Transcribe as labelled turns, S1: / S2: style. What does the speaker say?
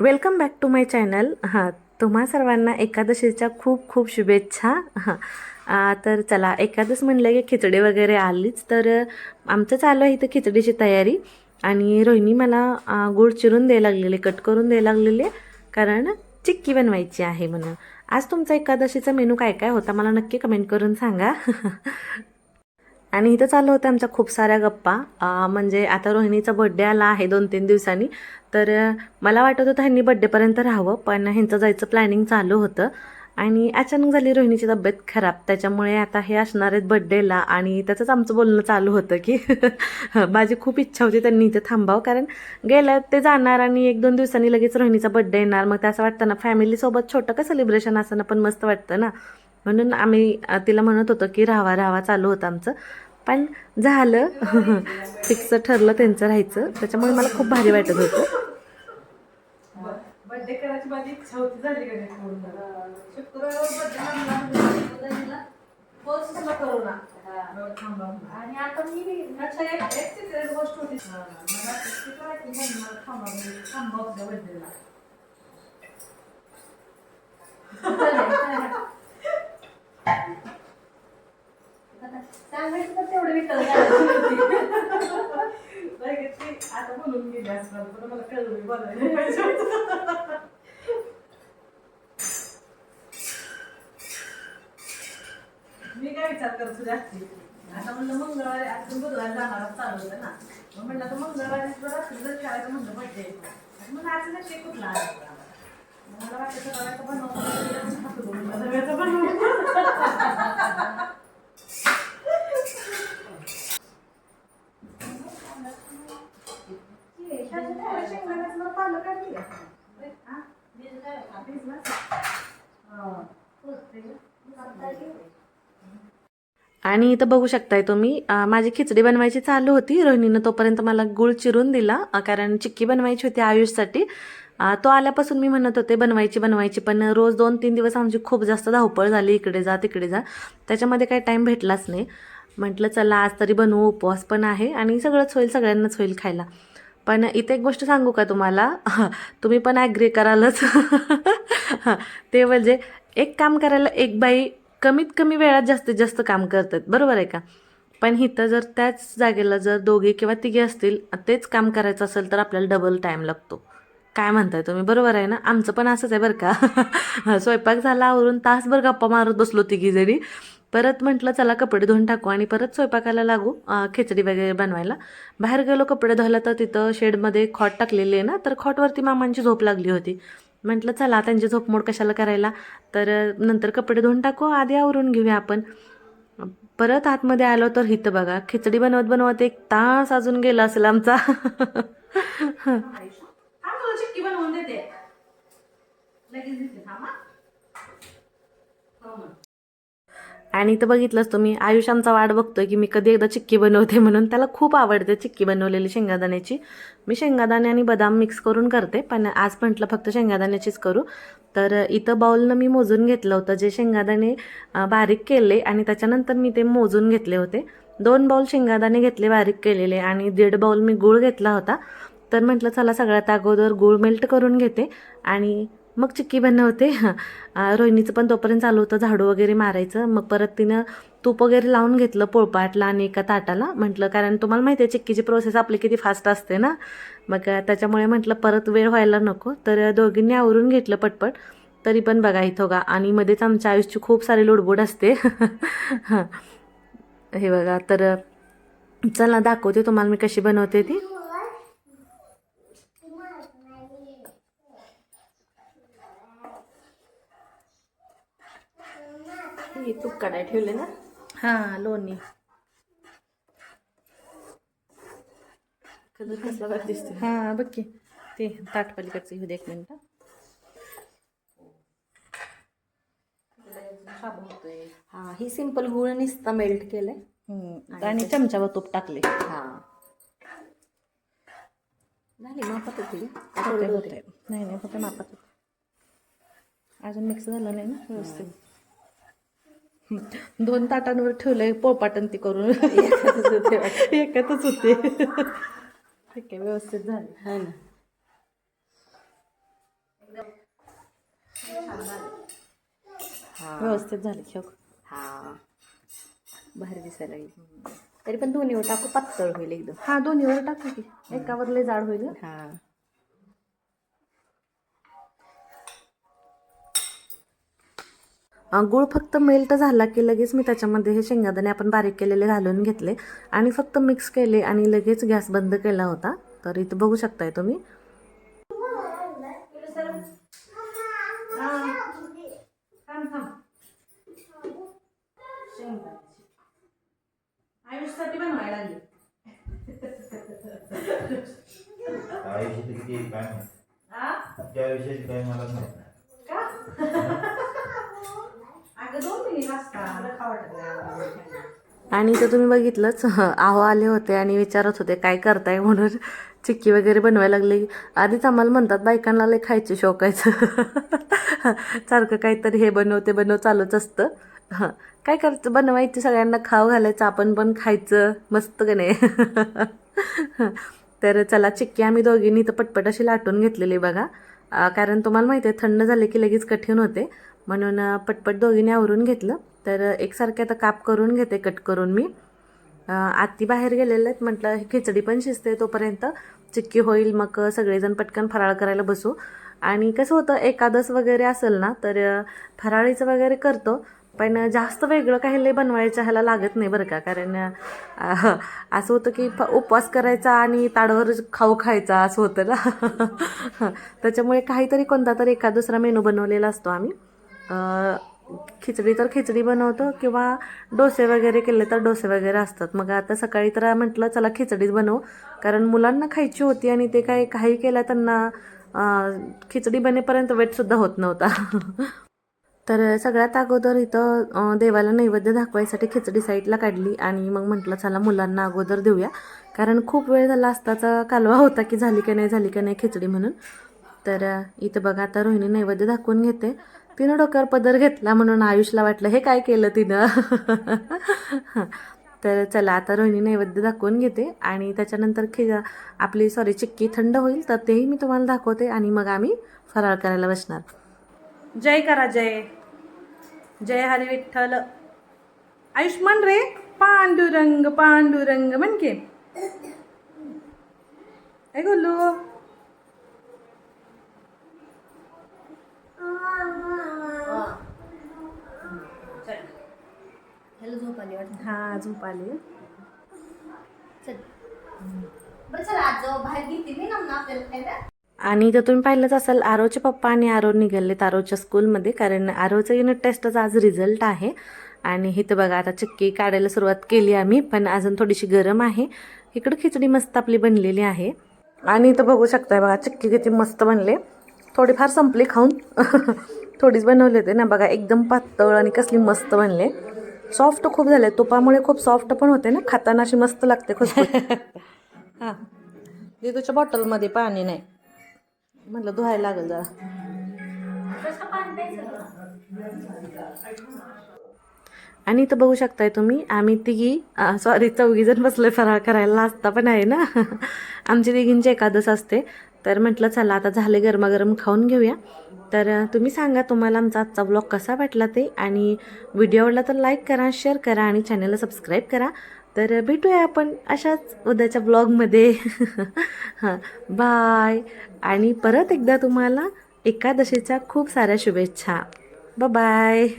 S1: Welcome back to my channel. हां तुम्हा सर्वांना एकादशीच्या खूप खूप शुभेच्छा. हां तर चला एकादश म्हणलं की खिचडी वगैरे आलीच तर आमचं चालू आहे इथं खिचडीची तयारी. आणि रोहिणी मला गुळ गूळ चिरून द्यायला लागलेले कट करून द्यायला लागलेले कारण चिक्की बनवायची आहे म्हणून. आज तुमचा एकादशीचा मेनू काय काय होता मला नक्की कमेंट करून सांगा. आणि इथं चालू होतं आमच्या खूप साऱ्या गप्पा. म्हणजे आता रोहिणीचा बड्डे आला आहे दोन तीन दिवसांनी. तर मला वाटत होतं ह्यांनी बड्डेपर्यंत राहावं पण ह्यांचं जायचं प्लॅनिंग चालू होतं. आणि अचानक झाली रोहिणीची तब्येत खराब. त्याच्यामुळे आता हे असणार आहेत बड्डेला आणि त्याचंच आमचं बोलणं चालू होतं की माझी खूप इच्छा होती त्यांनी इथे थांबावं. कारण गेलं ते जाणार आणि एक दोन दिवसांनी लगेच रोहिणीचा बड्डे येणार. मग ते असं वाटतं ना फॅमिलीसोबत छोटं का सेलिब्रेशन असं पण मस्त वाटतं ना. म्हणून आम्ही तिला म्हणत होतो की राहावा राहावा चालू होतं आमचं. पण झालं. फिक्स ठरलं त्यांचं राहायचं. त्याच्यामुळे मला खूप भारी वाटत होतं
S2: बर्थडे करायची माझी इच्छा होती झाली का नाही पूर्ण शुक्रवार बर्थडे पोचला करोना थांबा आणि आता मी अच्छा एक एक सिक्रेट गोष्ट होती मला किती काय की मम्मी मला थांबा मी थांबा आपल्या बर्थडेला सांगायचं तर तेवढं विकल आता म्हणून गेली असणार पण मला कळलं बोलायला पाहिजे होतं. मी काय विचार करत आजची? आता म्हणलं मंगळवारी आपण बुधवारी जाणार चालू होतं ना मग म्हणलं आता मंगळवारी जर रात्री जर खेळायचं म्हणलं बड्डे मग आज नक्की कुठला मला वाटतं बनवलं तर बनवलं शेंगदाण्याचं पालं काढली का? हा? भिजलं? हा.
S1: आणि इथं बघू शकताय तुम्ही माझी खिचडी बनवायची चालू होती. रोहिणीनं तोपर्यंत मला गुळ चिरून दिला कारण चिक्की बनवायची होती आयुषसाठी. तो आल्यापासून मी म्हणत होते बनवायची बनवायची पण रोज दोन तीन दिवस आमची खूप जास्त धावपळ झाली इकडे जा तिकडे जा. त्याच्यामध्ये काही टाईम भेटलाच नाही. म्हटलं चला आज तरी बनवू उपवास पण आहे आणि सगळंच होईल सगळ्यांनाच होईल खायला. पण इथे एक गोष्ट सांगू का तुम्हाला? तुम्ही पण ॲग्री करालच. ते म्हणजे एक काम करायला एक बाई कमीत कमी वेळात जास्तीत जास्त काम करतात. बरोबर आहे का? पण इथं जर त्याच जागेला जर दोघे किंवा तिघे असतील तेच काम करायचं असेल तर आपल्याला डबल टाईम लागतो. काय म्हणताय तुम्ही? बरोबर आहे ना? आमचं पण असंच आहे बरं का. स्वयंपाक झाला आवरून तासभर गप्पा मारत बसलो तिघी जरी परत म्हटलं चला कपडे धुवून टाकू आणि परत स्वयंपाकाला लागू खिचडी वगैरे बनवायला. बाहेर गेलो कपडे धुवायला तर तिथं शेडमध्ये खॉट टाकलेली आहे ना तर खॉटवरती मामांची झोप लागली होती. म्हटलं चला त्यांची झोपमोड कशाला करायला? तर नंतर कपडे धुवून टाकू आधी आवरून घेऊया आपण. परत आतमध्ये आलो तर हिथं बघा खिचडी बनवत बनवत एक तास अजून गेला असेल आमचा.
S2: चिक्की बनवून देते लगेच देते थांबा हो मग
S1: आणि इथं बघितलंच तुम्ही आयुष आमचा वाट बघतोय की मी कधी एकदा चिक्की बनवते म्हणून. त्याला खूप आवडते चिक्की बनवलेली शेंगादाण्याची. मी शेंगादाणे आणि बदाम मिक्स करून करते पण आज म्हटलं फक्त शेंगादाण्याचीच करू. तर इथं बाउलनं मी मोजून घेतलं होतं जे शेंगादाणे बारीक केले आणि त्याच्यानंतर मी ते मोजून घेतले होते. दोन बाउल शेंगादाणे घेतले बारीक केलेले आणि दीड बाउल मी गूळ घेतला होता. तर म्हटलं चला सगळ्यात अगोदर गूळ मेल्ट करून घेते आणि मग चिक्की बनवते रोहिणीचं पण तोपर्यंत चालू होतं झाडू वगैरे मारायचं. मग परत तिनं तूप वगैरे लावून घेतलं पोळपाटला आणि एका ताटाला. म्हटलं कारण तुम्हाला माहिती आहे चिक्कीची प्रोसेस आपली किती फास्ट असते ना? मग त्याच्यामुळे म्हटलं परत वेळ व्हायला नको. तर दोघींनी आवरून घेतलं पटपट. तरी पण बघा इथं का आणि मध्येच आमच्या आयुष्याची खूप सारी लुडबुड असते. हां. हे बघा. तर चला दाखवते तुम्हाला मी कशी बनवते ती. हे तूप काढाय ठेवले ना? हां लोणी. कलर कसला भारी दिसते हां बघ की. ते ताट पलीकडचं घेऊ दे एक मिनिट.
S3: हा ही सिंपल गुळ नुसता मेल्ट केलंय.
S1: आणि चमच्यावर तूप टाकले
S3: हा. झाली मापात होती.
S1: नाही नाही होते मापात. होते. अजून मिक्स झालं नाही ना? व्यवस्थित. दोन ताटांवर ठेवलंय पोळपाटन ती करून. एकतच होते ठीक आहे व्यवस्थित झाले.
S3: हा ना. हा.
S1: व्यवस्थित झाली शेव
S3: हा. बाहेर दिसायला लागली. तरी पण दोन्ही टाकू पातळ होईल एकदम.
S1: हा दोन्हीवर टाकू की. एकावर लय जाड होईल
S3: हा.
S1: गूळ फक्त मेल्ट झाला की लगेच मी त्याच्यामध्ये हे शेंगादाणे आपण बारीक केलेले घालून घेतले आणि फक्त मिक्स केले आणि लगेच गॅस बंद केला होता. तर इथं बघू शकताय तुम्ही.
S2: आयुषसाठी बनवायला
S4: किती काय
S2: हा
S4: मला माहीत नाही
S2: का अगं दोन मिनिट असता मला खावं वाटत नाही
S1: आणि इथं तुम्ही बघितलंच आहो आले होते आणि विचारत होते काय करताय? म्हणून चिक्की वगैरे बनवायला लागली. आधीच आम्हाला म्हणतात बायकांना लय खायचे शोकायचं सारखं काहीतरी हे बनव ते बनव चालूच असतं. हं. काय करायचं बनवायचं सगळ्यांना खाऊ घालायचं आपण पण खायचं. मस्त का नाही? तर चला चिक्की आम्ही दोघींनी तर पटपट अशी लाटून घेतलेली बघा. कारण तुम्हाला माहिती आहे थंड झाले की लगेच कठीण होते. म्हणून पटपट दोघींनी आवरून घेतलं. तर एकसारखे आता काप करून घेते कट करून मी. आत्ती बाहेर गेलेले आहेत म्हटलं खिचडी पण शिजते तोपर्यंत. चिक्की होईल मग सगळेजण पटकन फराळ करायला बसू. आणि कसं होतं एकादस वगैरे असेल ना तर फराळीचं वगैरे करतो. पण जास्त वेगळं काही लय बनवायचं ह्याला लागत नाही बरं का. कारण असं होतं की फ- उपवास करायचा आणि ताडवर खाऊ खायचा असं होतं ना. त्याच्यामुळे काहीतरी कोणता तरी एका दुसरा मेनू बनवलेला असतो आम्ही. खिचडी तर खिचडी बनवतो किंवा डोसे वगैरे केले तर डोसे वगैरे असतात. मग आता सकाळी तर म्हटलं चला खिचडीच बनवू. कारण मुलांना खायची होती आणि ते काय काही केलं त्यांना खिचडी बनेपर्यंत वेटसुद्धा होत नव्हता. तर सगळ्यात अगोदर इथं देवाला नैवेद्य दाखवायसाठी खिचडी साईडला काढली आणि मग म्हटलं चला मुलांना अगोदर देऊया. कारण खूप वेळ झाला असताचा कालवा होता की झाली का नाही झाली का नाही खिचडी म्हणून. तर इथं बघा आता रोहिणी नैवेद्य दाखवून घेते. तिनं डोक्यावर पदर घेतला म्हणून आयुषला वाटलं हे काय केलं तिनं? तर चला आता रोहिणी नैवेद्य दाखवून घेते आणि त्याच्यानंतर खि आपली सॉरी चिक्की थंड होईल तर तेही मी तुम्हाला दाखवते आणि मग आम्ही फराळ करायला बसणार.
S2: जय करा जय. जय हरी विठ्ठल. आयुष्मान रे पांडुरंग पांडुरंग म्हण की काय गोलू
S3: ह्याला झोप आली वाटतं.
S2: हा झोप आली.
S3: चल. बरं चला आज बाहेर घेते मी ना आपल्याला खायला
S1: आणि जर तुम्ही पाहिलंच असाल आरोचे पप्पा आणि आरो निघालेत आरोच्या स्कूलमध्ये कारण आरोचं युनिट टेस्टचा आज रिझल्ट आहे. आणि इथं बघा आता चक्की काढायला सुरुवात केली आम्ही पण अजून थोडीशी गरम आहे. इकडं खिचडी मस्त आपली बनलेली आहे. आणि इथं बघू शकताय बघा चक्की किती मस्त बनले. थोडीफार संपली खाऊन. थोडीच बनवली होते ना बघा एकदम पातळ आणि कसली मस्त बनले. सॉफ्ट खूप झाले तुपामुळे खूप सॉफ्ट पण होते ना खाताना अशी मस्त लागते खुसखुशीत हां. तुझ्या बॉटलमध्ये पाणी नाही. म्हटलं धुवायला लागेल जरा. आणि इथं बघू शकताय तुम्ही आम्ही तिघी सॉरी चौघी जण फराळ करायला. नाश्ता पण आहे ना. आमची तिघींची एकादस असते. तर म्हटलं चला आता झाले गरमागरम खाऊन घेऊया. तर तुम्ही सांगा तुम्हाला आमचा आजचा ब्लॉग कसा वाटला ते. आणि व्हिडिओ आवडला तर लाईक करा शेअर करा आणि चॅनलला सबस्क्राईब करा. तर भेटूया आपण अशाच उद्याच्या ब्लॉगमध्ये हां बाय आणि परत एकदा तुम्हाला एकादशीच्या खूप साऱ्या शुभेच्छा. बाय